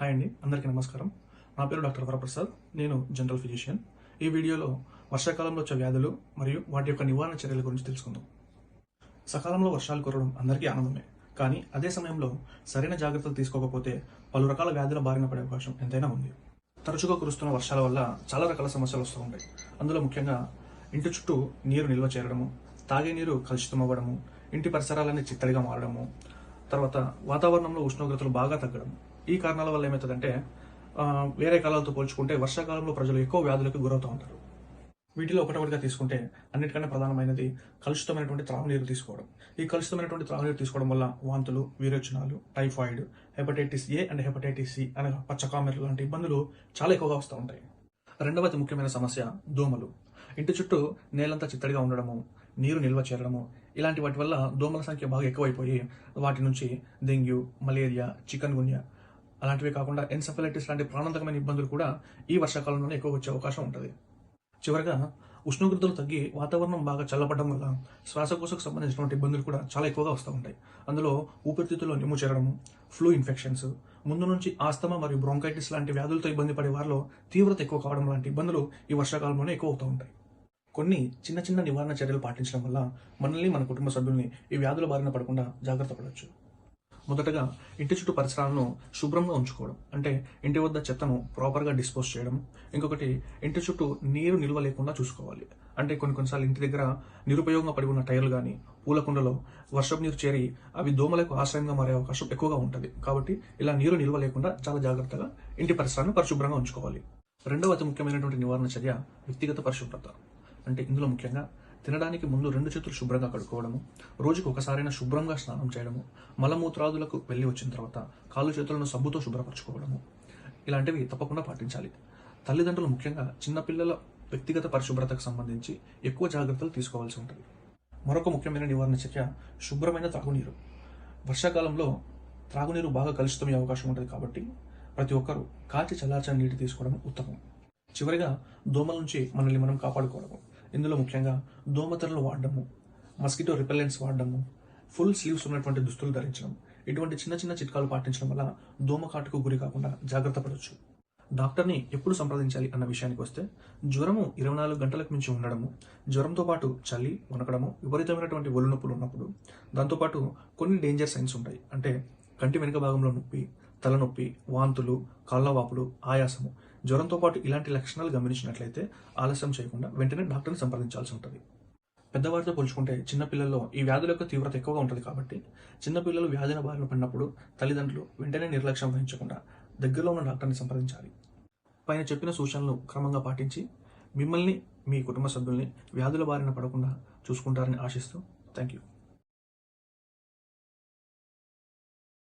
Hi అండి అందరికీ నమస్కారం. నా పేరు డాక్టర్ వరప్రసాద్ నేను జనరల్ ఫిజిషియన్. ఈ వీడియోలో వర్షాకాలంలో వచ్చే వ్యాధులు మరియు వాటి యొక్క నివారణ చర్యల గురించి తెలుసుకుందాం. సకాలంలో వర్షాలు కురవడం అందరికీ ఆనందమే కానీ అదే సమయంలో సరైన జాగ్రత్తలు తీసుకోకపోతే పలు రకాల వ్యాధుల బారిన పడే అవకాశం ఎంతైనా ఉంది. తరచుగా కురుస్తున్న వర్షాల వల్ల చాలా రకాల సమస్యలు వస్తూ ఉంటాయి. అందులో ముఖ్యంగా ఇంటి చుట్టూ నీరు నిల్వ చేరడము తాగే నీరు కలుషితం అవ్వడము ఇంటి పరిసరాలన్నీ చిత్తడిగా మారడము తర్వాత వాతావరణంలో ఉష్ణోగ్రతలు బాగా తగ్గడం ఈ కారణాల వల్ల ఏమవుతుందంటే వేరే కాలాలతో పోల్చుకుంటే వర్షాకాలంలో ప్రజలు ఎక్కువ వ్యాధులకు గురవుతూ ఉంటారు. వీటిలో ఒకటొకటిగా తీసుకుంటే అన్నిటికన్నా ప్రధానమైనది కలుషితమైనటువంటి త్రాగునీరు తీసుకోవడం. ఈ కలుషితమైనటువంటి త్రాగునీరు తీసుకోవడం వల్ల వాంతులు విరేచనాలు typhoid hepatitis A and hepatitis C అనే పచ్చకామెర్లు లాంటి ఇబ్బందులు చాలా ఎక్కువగా వస్తూ ఉంటాయి. రెండవది ముఖ్యమైన సమస్య దోమలు. ఇంటి చుట్టూ నేలంతా చిత్తడిగా ఉండడము నీరు నిల్వ చేరడము ఇలాంటి వాటి వల్ల దోమల సంఖ్య బాగా ఎక్కువైపోయి వాటి నుంచి డెంగ్యూ మలేరియా చికన్ గున్యా అలాంటివి కాకుండా ఎన్సెఫలైటిస్ లాంటి ప్రాణాంతకమైన ఇబ్బందులు కూడా ఈ వర్షాకాలంలోనే ఎక్కువ వచ్చే అవకాశం ఉంటుంది. చివరగా ఉష్ణోగ్రతలు తగ్గి వాతావరణం బాగా చల్లబడడం వల్ల శ్వాసకోశకు సంబంధించినటువంటి ఇబ్బందులు కూడా చాలా ఎక్కువగా వస్తూ ఉంటాయి. అందులో ఊపిరితిత్తులో నిమ్ము చేరడము ఫ్లూ ఇన్ఫెక్షన్స్ ముందు నుంచి ఆస్తమా మరియు బ్రోంకైటిస్ లాంటి వ్యాధులతో ఇబ్బంది పడే వారిలో తీవ్రత ఎక్కువ కావడం లాంటి ఇబ్బందులు ఈ వర్షాకాలంలోనే ఎక్కువ అవుతూ ఉంటాయి. కొన్ని చిన్న చిన్న నివారణ చర్యలు పాటించడం వల్ల మనల్ని మన కుటుంబ సభ్యుల్ని ఈ వ్యాధుల బారిన పడకుండా జాగ్రత్త పడవచ్చు. మొదటగా ఇంటి చుట్టూ పరిసరాలను శుభ్రంగా ఉంచుకోవడం అంటే ఇంటి వద్ద చెత్తను ప్రాపర్గా డిస్పోజ్ చేయడం. ఇంకొకటి ఇంటి చుట్టూ నీరు నిల్వ లేకుండా చూసుకోవాలి. అంటే కొన్ని కొన్నిసార్లు ఇంటి దగ్గర నిరుపయోగంగా పడి ఉన్న టైర్లు కానీ పూల కుండలో వర్షపు నీరు చేరి అవి దోమలకు ఆశ్రయంగా మారే అవకాశం ఎక్కువగా ఉంటుంది. కాబట్టి ఇలా నీరు నిల్వ లేకుండా చాలా జాగ్రత్తగా ఇంటి పరిసరాలను పరిశుభ్రంగా ఉంచుకోవాలి. రెండవ అతి ముఖ్యమైనటువంటి నివారణ చర్య వ్యక్తిగత పరిశుభ్రత. అంటే ఇందులో ముఖ్యంగా తినడానికి ముందు రెండు చేతులు శుభ్రంగా కడుక్కోవడము రోజుకు ఒకసారైనా శుభ్రంగా స్నానం చేయడము మలమూత్రాదులకు వెళ్ళి వచ్చిన తర్వాత కాళ్ళు చేతులను సబ్బుతో శుభ్రపరచుకోవడము. ఇలాంటివి తప్పకుండా పాటించాలి. తల్లిదండ్రులు ముఖ్యంగా చిన్నపిల్లల వ్యక్తిగత పరిశుభ్రతకు సంబంధించి ఎక్కువ జాగ్రత్తలు తీసుకోవాల్సి ఉంటుంది. మరొక ముఖ్యమైన నివారణ చర్య శుభ్రమైన త్రాగునీరు. వర్షాకాలంలో త్రాగునీరు బాగా కలుషితమయ్యే అవకాశం ఉంటుంది కాబట్టి ప్రతి ఒక్కరూ కాచి చల్లార్చని నీటి తీసుకోవడం ఉత్తమం. చివరిగా దోమల నుంచి మనల్ని మనం కాపాడుకోవడము. ఇందులో ముఖ్యంగా దోమతెరలు వాడడము మస్కిటో రిపెల్లెంట్స్ వాడడము ఫుల్ స్లీవ్స్ ఉన్నటువంటి దుస్తులు ధరించడం ఇటువంటి చిన్న చిన్న చిట్కాలు పాటించడం వల్ల దోమ కాటుకు గురి కాకుండా జాగ్రత్త పడవచ్చు డాక్టర్ని ఎప్పుడు సంప్రదించాలి అన్న విషయానికి వస్తే జ్వరము ఇరవై నాలుగు గంటలకు మించి ఉండడము జ్వరంతో పాటు చలి వనకడము విపరీతమైనటువంటి ఒళ్ళు నొప్పులు ఉన్నప్పుడు దాంతోపాటు కొన్ని డేంజర్ సైన్స్ ఉంటాయి. అంటే కంటి వెనుక భాగంలో నొప్పి తలనొప్పి వాంతులు కాళ్ళవాపులు ఆయాసము. జ్వరంతో పాటు ఇలాంటి లక్షణాలు గమనించినట్లయితే ఆలస్యం చేయకుండా వెంటనే డాక్టర్ని సంప్రదించాల్సి ఉంటుంది. పెద్దవారితో పోల్చుకుంటే చిన్నపిల్లల్లో ఈ వ్యాధుల యొక్క తీవ్రత ఎక్కువగా ఉంటుంది కాబట్టి చిన్నపిల్లలు వ్యాధిన బారిన పడినప్పుడు తల్లిదండ్రులు వెంటనే నిర్లక్ష్యం వహించకుండా దగ్గరలో ఉన్న డాక్టర్ని సంప్రదించాలి. పైన చెప్పిన సూచనలు క్రమంగా పాటించి మిమ్మల్ని మీ కుటుంబ సభ్యుల్ని వ్యాధుల బారిన పడకుండా చూసుకుంటారని ఆశిస్తూ థ్యాంక్ యూ